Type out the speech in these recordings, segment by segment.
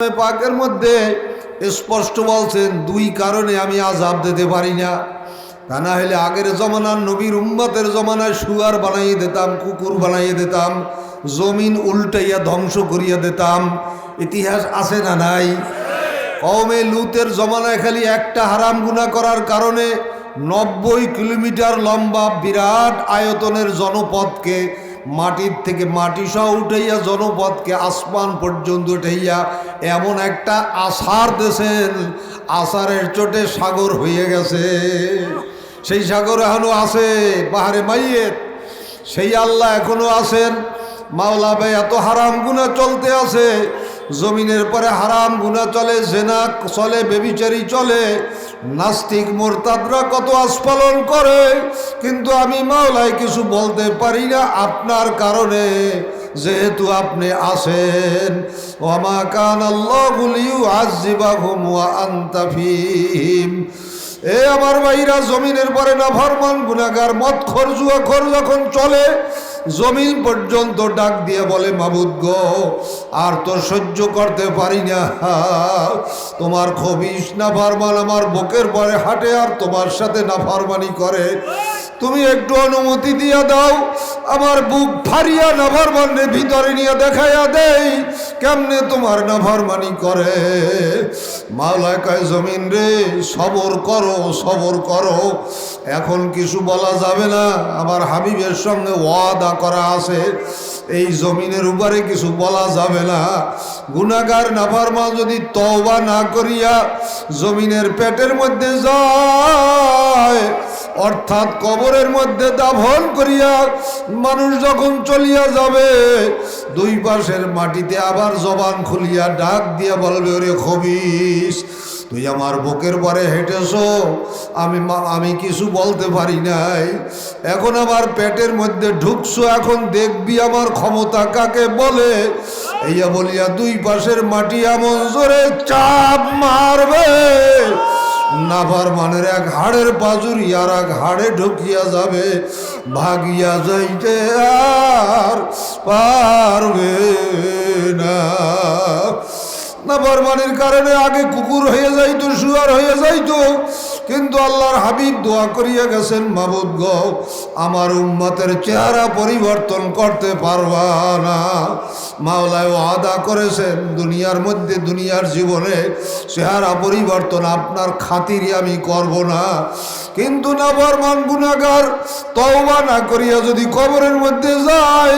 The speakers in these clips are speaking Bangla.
পাকের মধ্যে স্পষ্ট বলছেন, দুই কারণে আমি আজাব দিতে পারি না। তা না হলে আগের জমানার নবীর উম্মতের জমানায় শুয়ার বানাইয়ে দিতাম, কুকুর বানাইয়ে দিতাম, জমিন উল্টাইয়া ধ্বংস করিয়া দিতাম। ইতিহাস আছে না নাই? কমে লুতের জমানায় খালি একটা হারাম গুণা করার কারণে নব্বই কিলোমিটার লম্বা বিরাট আয়তনের জনপদকে মাটির থেকে মাটি সহ উঠাইয়া জনপদকে আসমান পর্যন্ত উঠাইয়া এমন একটা আষার দেশেন আষারের চোটে সাগর হয়ে গেছে। সেই সাগর এখনও আছে পাহাড়ে মাইয়ের সেই আল্লাহ এখনও আছেন। মাওলা ভাই, এত হারাম গুণা চলতে আছে। জমিনের পরে হারাম গুণা চলে, জেনা চলে, বেবিচারি চলে। নাস্তিক, মোরতাদরা কত আস্ফালন করে, কিন্তু আমি মাওলায় কিছু বলতে পারি না আপনার কারণে, যেহেতু আপনি আসেন ওমা কান আল্লাহুলিউ আজিবাহুম ওয়া আনতা ফিহিম। এ আমার ভাইরা, জমিনের পরে না ফরমান গুনাগার মদ খর জুয়া খর যখন চলে, জমিন পর্যন্ত ডাক দিয়ে বলে, মাবুদ গো, আর তো সহ্য করতে পারি না। তোমার খবিস না ফারমান আমার বুকের পরে হাঁটে আর তোমার সাথে না ফারমানি করে। তুমি একটু অনুমতি দিয়া দাও। আমার বুক ফারিয়া নাফরমানে ভিতরে নিয়ে দেখাইয়া দেই, কেমনে তোমার নাফরমানি করে। মাওলায় কয় জমিন রে, সবর করো সবর করো। এখন কিছু বলা যাবে না, আমার হাবিবের সঙ্গে ওয়াদা করা আছে। এই জমিনের উপরে কিছু বলা যাবে না। গুনাগার নাফারমা যদি তওবা না করিয়া জমিনের পেটের মধ্যে যায় অর্থাৎ কবরের মধ্যে দাফন করিয়া মানুষ যখন চলিয়া যাবে, দুই পাশের মাটিতে আবার জবান খুলিয়া ডাক দিয়া বলবে, ওরে খবিস তুই আমার বুকের পরে হেঁটেছ, আমি আমি কিছু বলতে পারি নাই। এখন আমার পেটের মধ্যে ঢুকছো, এখন দেখবি আমার ক্ষমতা কাকে বলে? এইয়া বলিয়া দুই পাশের মাটি এমন জোরে চাপ মারবে নাভার মানের এক হাড়ের পাজুর ইয়ার এক হাড়ে ঢুকিয়া যাবে, ভাগিয়া যাইতে আর পারবে না। নাফরমানির কারণে আগে কুকুর হয়ে যাইতো, শুয়ার হয়ে যাইতো কিন্তু আল্লাহর হাবিব দোয়া করিয়া গেছেন, মাবুদ গ, আমার উম্মতের চেহারা পরিবর্তন করতে পারবা না। মাওলায় আদা করেছেন, দুনিয়ার মধ্যে, দুনিয়ার জীবনে চেহারা পরিবর্তন আপনার খাতিরই আমি করব না। কিন্তু না বর্মান গুণাগার তওবা না করিয়া যদি কবরের মধ্যে যায়,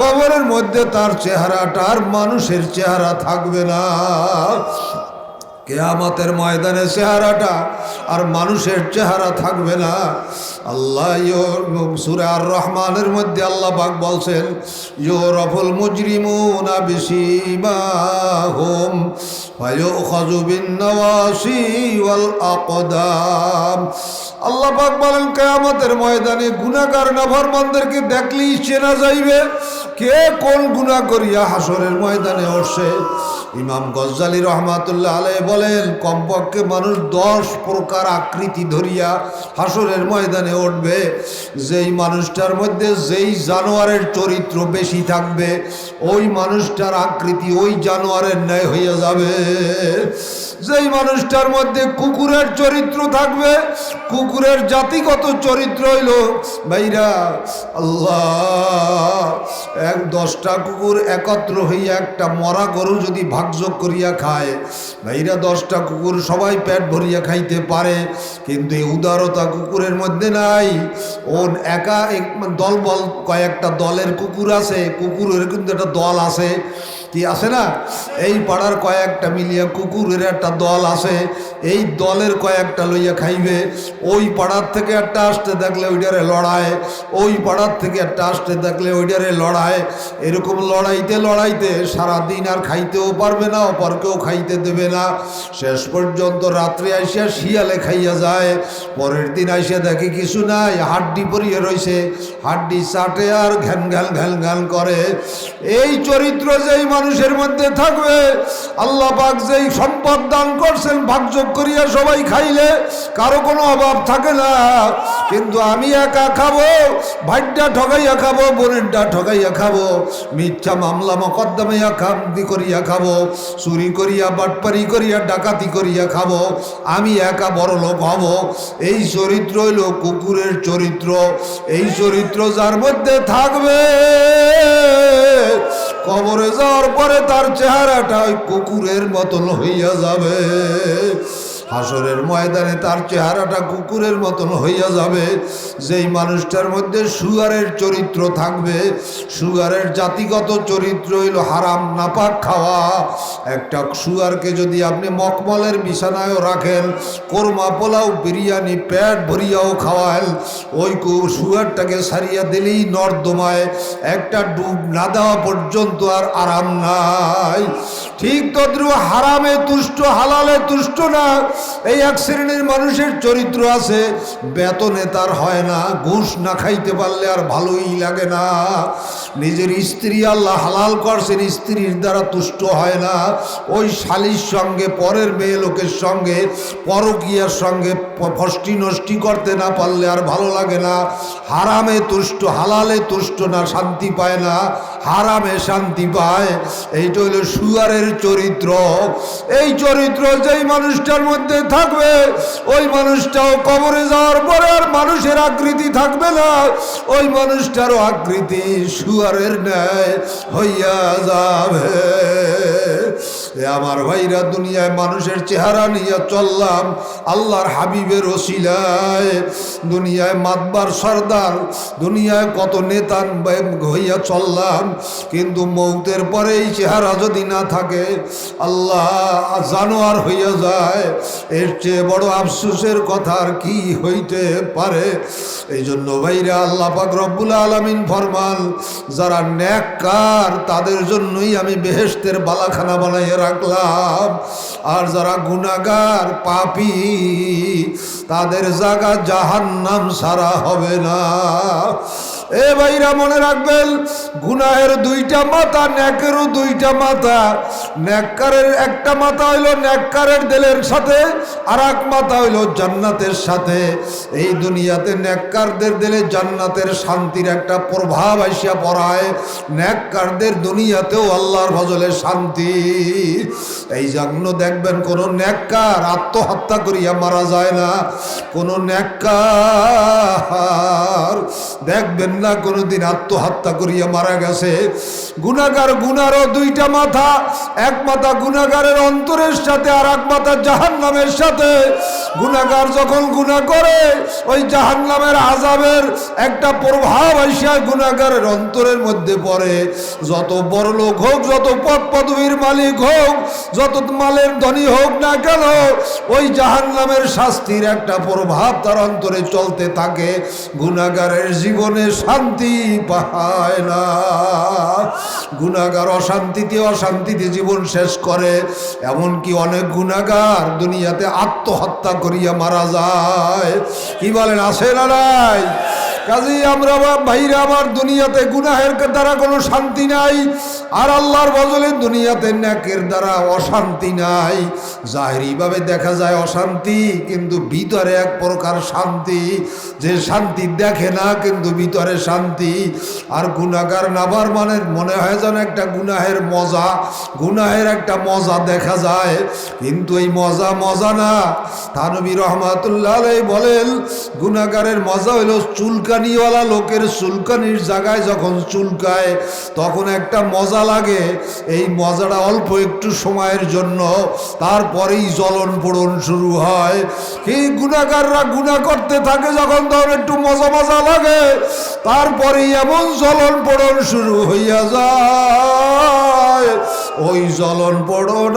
কবরের মধ্যে তার চেহারাটা আর মানুষের চেহারা থাকবে না। কেয়ামতের ময়দানে চেহারাটা আর মানুষের চেহারা থাকবে না। আল্লাহ সুরে আর রহমানের মধ্যে আল্লাহ পাক বলছেন, ইয়ো রফুল মুজরিমুনা বিসীমাহুম ওয়াল আকদাম আল্লাহ পাক বলেন, কেয়ামতের ময়দানে গুনাহগার নাফরমানদেরকে দেখলেই চেনা যাইবে কে কোন গুনাহ করিয়া হাসরের ময়দানে উঠছে ইমাম গজ্জালি রহমাতুল্লাহ আলাই বলেন কমপক্ষে মানুষ দশ প্রকার আকৃতি ধরিয়া হাসরের ময়দানে উঠবে। যেই মানুষটার মধ্যে যেই জানোয়ারের চরিত্র বেশি থাকবে, ওই মানুষটার আকৃতি ওই জানোয়ারের ন্যায় হইয়া যাবে। যেই মানুষটার মধ্যে কুকুরের চরিত্র থাকবে, কুকুরের জাতিগত চরিত্র হইল, ভাইরা, আল্লাহ, এক দশটা কুকুর একত্র হইয়া একটা মরা গরু যদি ভাগযোগ করিয়া খায়, ভাইরা দশটা কুকুর সবাই পেট ভরিয়া খাইতে পারে, কিন্তু এই উদারতা কুকুরের মধ্যে নাই। ওর একা এক- দলবল কয়েকটা দলের কুকুর আছে, কুকুরের কিন্তু একটা দল আছে। কি আছে না? এই পাড়ার কয়েকটা মিলিয়া কুকুরের একটা দল আছে, এই দলের কয়েকটা লইয়া খাইবে। ওই পাড়ার থেকে একটা আসতে দেখলে ওইটারে লড়ায়, ওই পাড়ার থেকে একটা আসতে দেখলে ওইটারে লড়ায়। এরকম লড়াইতে লড়াইতে সারা দিন আর খাইতেও পারবে না, অপরকেও খাইতে দেবে না। শেষ পর্যন্ত রাত্রে আইসা শিয়ালে খাইয়া যায়। পরের দিন আইসা দেখে কিছু নাই, হাড্ডি পরিয়ে রয়েছে হাড্ডি চাটে আর ঘ্যান ঘ্যান ঘ্যান ঘ্যান করে। এই চরিত্র যেই মানুষের মধ্যে থাকবে, আল্লাহ পাক যেই সম্পদ দান করছেন, ভাগযোগ করিয়া সবাই খাইলে, কারও কোনো অভাব থাকে না। কিন্তু আমি একা খাব ভাইটা ঠগাইয়া খাব, বোনেরটা ঠগাইয়া খাব, মিথ্যা মামলা মকদ্দমাইয়া খামদি করিয়া খাব, চুরি করিয়া, বাটপারি করিয়া ডাকাতি করিয়া খাব, আমি একা বড় লোক হব। এই চরিত্র হইল কুকুরের চরিত্র। এই চরিত্র যার মধ্যে থাকবে, কবরে যাওয়ার পরে তার চেহারাটা কুকুরের মতন হইয়া যাবে। হাসরের ময়দানে তার চেহারাটা কুকুরের মতন হইয়া যাবে। যেই মানুষটার মধ্যে সুগারের চরিত্র থাকবে, সুগারের জাতিগত চরিত্র হইল হারাম, নাপাক খাওয়া। একটা সুগারকে যদি আপনি মকমলের বিছানায়ও রাখেন, কোরমা পোলাও, বিরিয়ানি প্যাট ভরিয়াও খাওয়ান, ওই কু- সুগারটাকে সারিয়া দিলেই নর্দমায় একটা ডুব না দেওয়া পর্যন্ত আর আরাম নাই। ঠিক তদ্রু হারামে তুষ্ট, হালালে তুষ্ট না। এই এক শ্রেণির মানুষের চরিত্র আছে, বেতনে তার হয় না, ঘুষ না খাইতে পারলে আর ভালোই লাগে না। নিজের স্ত্রী আল্লাহ হালাল করছেন, স্ত্রীর দ্বারা তুষ্ট হয় না। ওই শালির সঙ্গে, পরের মেয়ে লোকের সঙ্গে, পরকিয়ার সঙ্গে ফষ্টি নষ্টি করতে না পারলে আর ভালো লাগে না। হারামে তুষ্ট, হালালে তুষ্ট না, শান্তি পায় না। হারামে শান্তি পায়। এইটা হইল সুয়ারের চরিত্র। এই চরিত্র যেই মানুষটার মধ্যে থাকবে, ওই মানুষটাও কবরে যাওয়ার পরে আর মানুষের আকৃতি থাকবে না। ওই মানুষটারও আকৃতি সুয়ারের ন্যায় হইয়া যাবে। আমার ভাইরা দুনিয়ায় মানুষের চেহারা নিয়ে চললাম, আল্লাহর হাবিবের ওসিলায়। দুনিয়ায় মাতবার সর্দার, দুনিয়ায় কত নেতান হইয়া চললাম, কিন্তু মৌতের পরে এই চেহারা যদি না থাকে, আল্লাহ জানোয়ার হইয়া যায়। এর চেয়ে বড় আফসোসের কথা আর কি হইতে পারে? এই জন্য ভাইরা আল্লাহ পাক আলমিন ফরমান, যারা ন্যাককার, তাদের জন্যই আমি বেহেস্তের বালাখানা বানাইয়ে রাখলাম। আর যারা গুণাগার পাপি তাদের জায়গা জাহান্নাম সারা হবে না। এ ভাইরা মনে রাখবেন, গুনাহের দুইটা মাথা ন্যাকেরও দুইটা মাথা। ন্যাক্কারের একটা মাথা হইল ন্যাক্কারের দেলের সাথে আর এক মাথা হইল জান্নাতের সাথে। এই দুনিয়াতে ন্যাক্কারদের দিলে জান্নাতের শান্তির একটা প্রভাব আইসা পড়ায়। ন্যাক্কারদের দুনিয়াতেও আল্লাহর ভজলে শান্তি। এই জন্য দেখবেন কোনো ন্যাক্কার আত্মহত্যা করিয়া মারা যায় না। কোনো ন্যাক্কার দেখবেন না কোনোদিন আত্মহত্যা করিয়া মারা গেছে। গুণাগার গুনারও দুইটা মাথা, এক মাথা গুণাগারের অন্তরের সাথে আর এক মাথা জাহান নামের সাথে। গুণাগার যখন গুণা করে, ওই জাহান নামের আজাবের একটা প্রভাব আইসা গুণাগারের অন্তরের মধ্যে পড়ে। যত বড় লোক হোক, যত পদ পদবীর মালিক হোক, যত মালের ধনী হোক না কেন, ওই জাহান নামের শাস্তির একটা প্রভাব তার অন্তরে চলতে থাকে। গুণাগারের জীবনে শান্তি পায় না। গুণাগার অশান্তিতে অশান্তিতে জীবন শেষ করে, এমনকি অনেক গুণাগার দুনিয়াতে আত্মহত্যা করিয়া মারা যায়। কি বলেন আসে না নাই? কাজেই আমরা ভাইরা, আমার দুনিয়াতে গুনাহের দ্বারা কোনো শান্তি নাই, আর আল্লাহর বদলে দুনিয়াতে ন্যাকের দ্বারা অশান্তি নাই। জাহেরিভাবে দেখা যায় অশান্তি, কিন্তু ভিতরে এক প্রকার শান্তি, যে শান্তি দেখে না, কিন্তু ভিতরে শান্তি। আর গুনাগার নাবার মানে মনে হয় যেন একটা গুনাহের মজা, গুনাহের একটা মজা দেখা যায়। কিন্তু এই মজা মজা না। থানবী রহমাতুল্লাহ বলেন গুনাগারের মজা হইল চুলকানিওয়ালা লোকের চুলকানির জায়গায় যখন চুলকায়, তখন একটা মজা লাগে। এই মজাটা অল্প একটু সময়ের জন্য, তারপরেই জ্বলন পোড়ন শুরু হয়। কি গুণাকাররা গুণা করতে থাকে যখন তখন একটু মজা মজা লাগে, তারপরেই এমন জ্বলন পোড়ন শুরু হইয়া যায়। ওই জ্বলন পোড়ন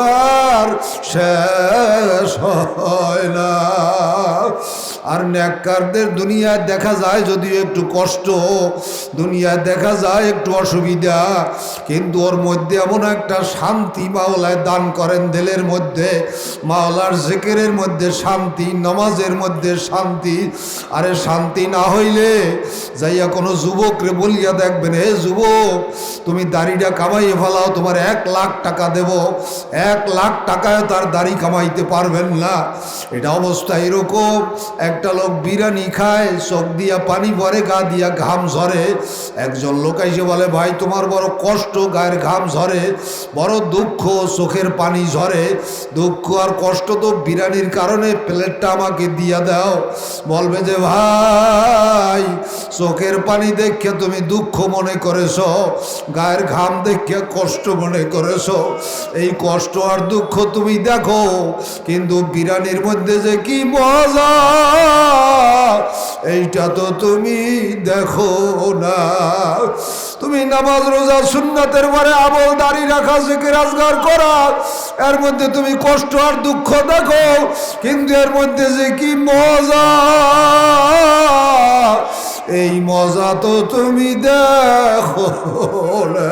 আর শেষ হয় না। আর ন্যাক্কারদের দুনিয়ায় দেখা যায় যদিও একটু কষ্ট, দুনিয়ায় দেখা যায় একটু অসুবিধা, কিন্তু ওর মধ্যে এমন একটা শান্তি মাওলায় দান করেন দিলের মধ্যে, মাওলার জেকেরের মধ্যে শান্তি, নামাজের মধ্যে শান্তি। আরে শান্তি না হইলে যাইয়া কোনো যুবকরে বলিয়া দেখবেন, হে যুবক, তুমি দাড়িটা কামাইয়ে ফেলাও, তোমার এক লাখ টাকা দেব। এক লাখ টাকায় তার দাড়ি কামাইতে পারবেন না। এটা অবস্থা এরকম। একটা লোক বিরিয়ানি খায়, চোখ দিয়া পানি পরে গা দিয়া ঘাম ঝরে। একজন লোক এসে বলে, ভাই, তোমার বড় কষ্ট, গায়ের ঘাম ঝরে, বড় দুঃখ, চোখের পানি ঝরে। দুঃখ আর কষ্ট তো বিরিয়ানির কারণে, প্লেটটা আমাকে দিয়া দাও। বলবে যে, ভাই, চোখের পানি দেখে তুমি দুঃখ মনে করেছ, গায়ের ঘাম দেখে কষ্ট মনে করেছ। এই কষ্ট আর দুঃখ তুমি দেখো, কিন্তু বিরিয়ানির মধ্যে যে কি মজা! এইটা তো তুমি দেখো না। তুমি নামাজ, রোজা, সুন্নাতের পরে আমল, দাড়ি রাখা থেকে রাজগার করা। এর মধ্যে তুমি কষ্ট আর দুঃখ দেখো, কিন্তু এর মধ্যে যে কি মজা? এই মজা তো তুমি দেখো না।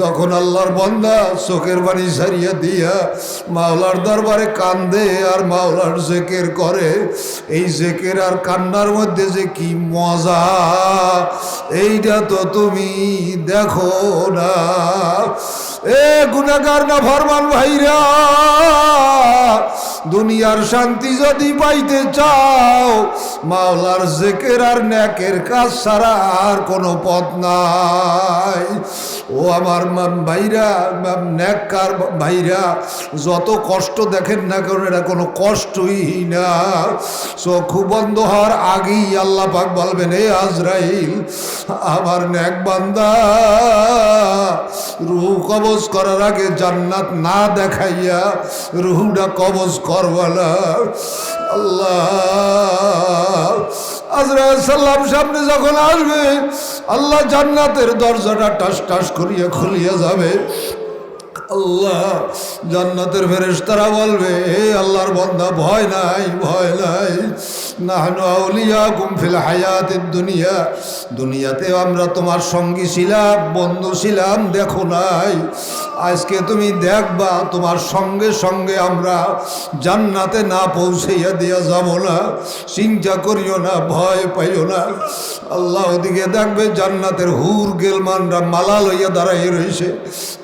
যখন আল্লাহর বন্দা চোখের বাড়ি সারিয়া দিয়া মাওলার দরবারে কান্দে আর মাওলার জেকের করে, এই জেকের আর কান্নার মধ্যে যে কি মজা, এইটা তো তুমি দেখো না। এ গুণাগার না ফরমান ভাইরা, দুনিয়ার শান্তি যদি পাইতে চাও, মাওলার জেকের আর ন্যাকের কাজ ছাড়া আর কোনো পথ নাই। ও আমার ভাইরা মাম ন্যাক্কার ভাইরা, যত কষ্ট দেখেন না কারণ এটা কোনো কষ্টই না। চক্ষু বন্ধ হওয়ার আগেই আল্লাহ পাক বলবেন, এ আজরাইল, আমার ন্যাক বান্দা, রুহ কবজ করার আগে জান্নাত না দেখাইয়া রুহুটা কবজ করবালা। আল্লাহ। সামনে যখন আসবে, আল্লাহ জান্নাতের দরজাটা টাস টাস করিয়া খুলিয়া যাবে। আল্লাহ, জান্নাতের ফেরেশতারা বলবে হে আল্লাহর বন্দা, ভয় নাই ভয় নাই। নাহনু আউলিয়া কুমফিল হায়াতের দুনিয়া। দুনিয়াতে আমরা তোমার সঙ্গী ছিলাম, বন্ধু ছিলাম, দেখো নাই। আজকে তুমি দেখবা, তোমার সঙ্গে সঙ্গে আমরা জান্নাতে না পৌঁছাইয়া দিয়া যাব না। চিন্তা করিও না, ভয় পাইও না। আল্লাহ ওদিকে দেখবে জান্নাতের হুর গেলমানরা মালা লইয়া দাঁড়াইয়ে রয়েছে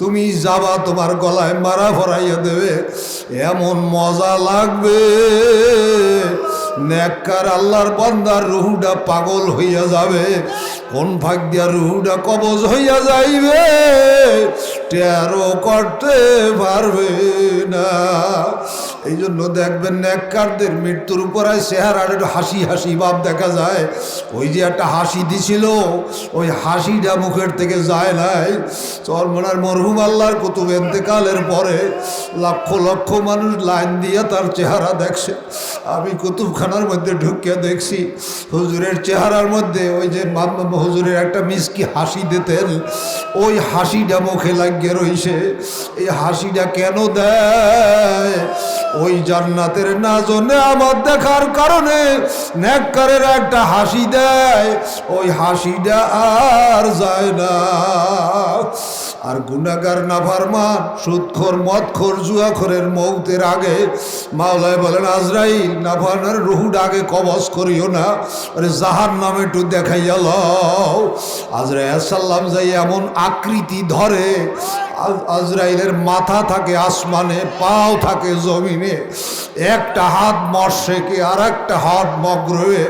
তুমি যাবা তোমার গলায় মারা ভরাইয়া দেবে, এমন মজা লাগবে। নেককার আল্লাহর বন্দার রুহুটা পাগল হইয়া যাবে, কোন ভাগ দিয়া রুহুটা কবজ হইয়া যাইবে টেরো করতে পারবে না। এই জন্য দেখবেন নেককারদের মৃত্যুর উপরে চেহারার একটু হাসি হাসি ভাব দেখা যায়। ওই যে একটা হাসি দিছিল, ওই হাসিটা মুখের থেকে যায় নাই। চরমনার মরহুম আল্লাহর কুতুব এতেকালের পরে লক্ষ লক্ষ মানুষ লাইন দিয়ে তার চেহারা দেখছে। আমি কুতুবখানার মধ্যে ঢুকিয়ে দেখছি, হুজুরের চেহারার মধ্যে ওই যে হুজুরের একটা মিসকি হাসি দিতেন। ওই হাসিটা মুখে লাগিয়ে রইছে। এই হাসিটা কেন দেয়? ওই জান্নাতের না জন্য আমার দেখার কারণে নেককারের একটা হাসি দেয়। ওই হাসিটা আর যায় না। আর গুনাগার নাফারমান, সুদখোর, মদখোর, জুয়াখোরের মৌতের আগে মাওলায় বলেন, আজরাইল নাফানের রুহুড আগে কবজ করিও না। আরে জাহার নামে একটু দেখাইয়া লও। আজরাইল সাল্লাম যাই এমন আকৃতি ধরে আজরাইলের মাথা থাকে, আসমানে পাও থাকে, জমিনে। একটা হাত মর্শেকে আর একটা হাত মগ্রহে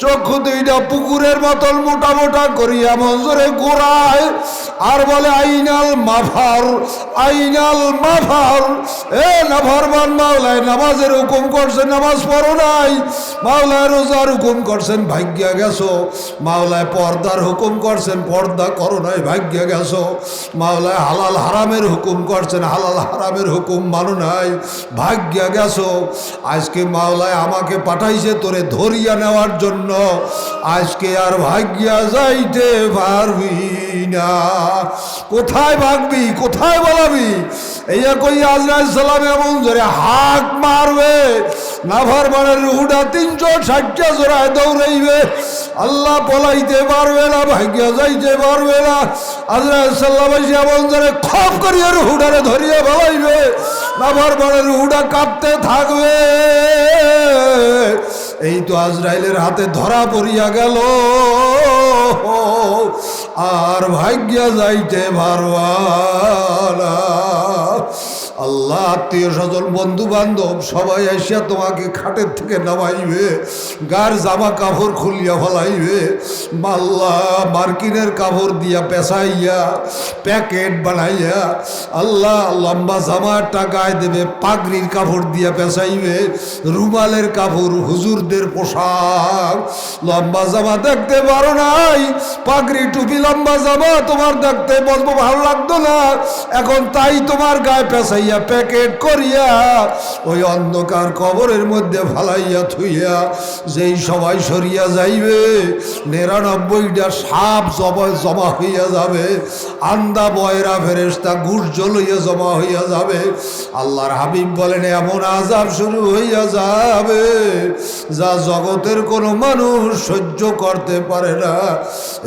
চক্ষু দুইটা পুকুরের মতন মোটা মোটা করিয়া মঞ্জরে গোড়ায়। আর বলে, আইনাল মাফার আইনাল মাফার। এ নাফরমান মাওলায়, নামাজের হুকুম করছেন, নামাজ পড়ো নাই। মাওলায় রোজার হুকুম করছেন, ভাগ্যা গেছো। মাওলায় পর্দার হুকুম করছেন, পর্দা করো নাই, ভাগ্যা গেছো। মাওলায় হালাল হারামের হুকুম করছেন, হালাল হারামের হুকুম মানো নাই। ভাগ্যা গেছো, আজকে মাওলায় আমাকে পাঠাইছে তোরে ধরিয়া নেওয়ার জন্য। আজকে আর ভাগ্যা যাইতে পারবি না। কোথায় ভাগবি, কোথায় বলাবি? এইয়া কই আজরাইল সালাম এমন ধরে হাক মারবে। নাভার মানের রুহুটা তিনশো ষাটটা জোড়ায় দৌড়াইবে। আল্লাহ পলাইতে পারবে না, ভাগ্য যাইতে পারবে না। আজরাইল সাল্লাম এমন ধরে খপ করিয়া রুহুটারে ধরিয়া বলাইবে নাভার মানের রুহুটা কাঁপতে থাকবে। এই তো আজরাইলের হাতে ধরা পড়িয়া গেল। আর ভাগ্য যাইতে পারবা। আল্লাহ আত্মীয় স্বজন বন্ধু বান্ধব সবাই আসিয়া তোমাকে খাটের থেকে নামাইবে, গার জামা কাপড় খুলিয়া ফলাইবে, মাল্লা মার্কিনের কাপড় দিয়া পেঁচাইয়া, প্যাকেট বানাইয়া, আল্লাহ লম্বা জামাটা টাকায় দেবে, পাগড়ির কাপড় দিয়া পেঁচাইবে, রুমালের কাপড়, হুজুরদের পোশাক। লম্বা জামা দেখতে পারো নাই, পাগড়ি টুপি লম্বা জামা তোমার দেখতে বলব, ভালো লাগতো না। এখন তাই তোমার গায়ে পেঁচাইয়া প্যাকেট করিয়া ওই অন্ধকার কবরের মধ্যে ফালাইয়া থুইয়া যেই সবাই সরিয়া যাইবে, নিরানব্বইটা সাপ জমা জমা হইয়া যাবে, আন্দা, বয়রা ফেরেস্তা গুর্জ লইয়া জমা হইয়া যাবে। আল্লাহর হাবিব বলেন, এমন আজাব শুরু হইয়া যাবে যা জগতের কোনো মানুষ সহ্য করতে পারে না।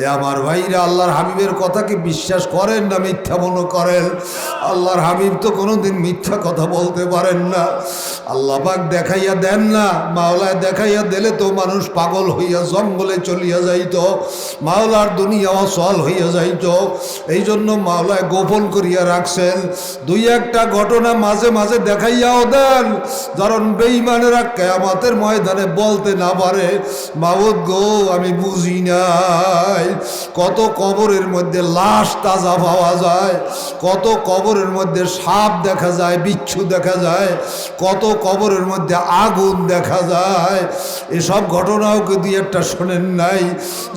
এ আমার ভাইরা, আল্লাহর হাবিবের কথা কি বিশ্বাস করেন না মিথ্যা মনে করেন? আল্লাহর হাবিব তো কোনোদিন মিথ্যা কথা বলতে পারেন না। আল্লাহ পাক দেখাইয়া দেন না, মাওলায় দেখাইয়া দিলে তো মানুষ পাগল হইয়া জঙ্গলে চলিয়া যাইত, মাওলার দুনিয়া অসল হইয়া যাইত। এই জন্য মাওলায় গোপন করিয়া রাখছেন। দুই একটা ঘটনা মাঝে মাঝে দেখাইয়াও দেন ধরুন বেইমানেরা কেয়ামাতের ময়দানে বলতে না পারে মাবুদ গো, আমি বুঝি নাই, কত কবরের মধ্যে লাশ তাজা পাওয়া যায়, কত কবরের মধ্যে সাপ দেখা যায়, বিচ্ছু দেখা যায়, কত কবরের মধ্যে আগুন দেখা যায়। এসব ঘটনাও কিন্তু একটা শোনেন নাই।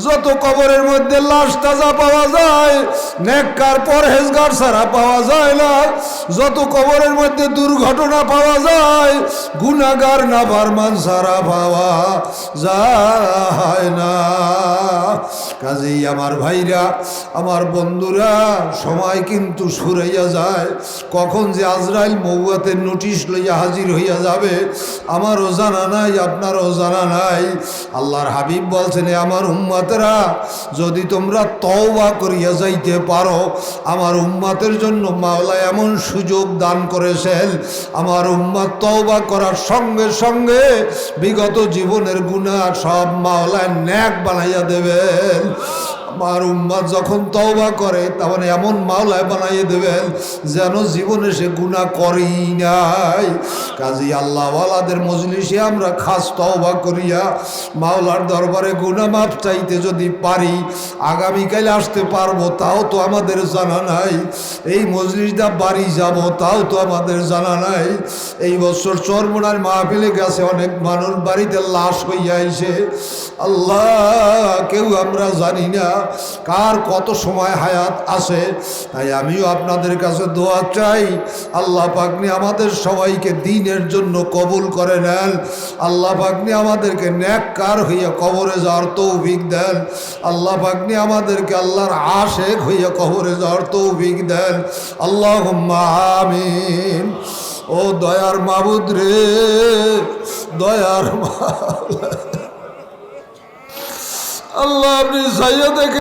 যত কবরের মধ্যে লাশ তাজা পাওয়া যায়, নেককার পরহেজগার ছাড়া পাওয়া যায় না। যত কবরের মধ্যে দুর্ঘটনা পাওয়া যায় গুনাগার না ফারমান ছাড়া পাওয়া যায় না। কাজেই আমার ভাইরা, আমার বন্ধুরা, সময় কিন্তু সুরাইয়া যায়। কখন যে আজরাইল মৌয়াতের নোটিশ লইয়া হাজির হইয়া যাবে আমারও জানা নাই আপনারও জানা নাই। আল্লাহর হাবিব বলছেন আমার উম্মাতেরা, যদি তোমরা তওবা করিয়া যাইতে পারো, আমার উম্মাতের জন্য মাওলা এমন সুযোগ দান করেছেন, আমার উম্মাত তওবা করার সঙ্গে সঙ্গে বিগত জীবনের গুণা সব মাওলায় ন্যাক বানাইয়া দেবেন। আমার উম্মাদ যখন তওবা করে তার মানে এমন মাওলায় বানাইয়ে দেবেন যেন জীবনে সে গুণা করেই নাই। কাজী আল্লাহওয়ালাদের মজলিসে আমরা খাস তওবা করিয়া মাওলার দরবারে গুণা মাপ চাইতে যদি পারি, আগামীকাল আসতে পারব, তাও তো আমাদের জানা নাই। এই মজলিসটা বাড়ি যাব, তাও তো আমাদের জানা নাই। এই বছর চরমোনার মাহফিলে গেছে অনেক মানুষ, বাড়িতে লাশ হইয়া আইছে। আল্লাহ, কেউ আমরা জানি না। কার কত সময় হায়াত আছে, তাই আমিও আপনাদের কাছে দোয়া চাই। আল্লাহ পাকনি আমাদের সবাইকে দিনের জন্য কবুল করে নেন। আল্লাহ পাকনি আমাদেরকে ন্যাককার হইয়া কবরে যাওয়ার তৌফিক দেন। আল্লাহ পাকনি আমাদেরকে আল্লাহর আশেক হইয়া কবরে যাওয়ার তৌফিক দেন। আল্লাহ আমিন। ও দয়ার মাবুদ রে, দয়ার মা আল্লাহ আপনি সাইয়া দেখে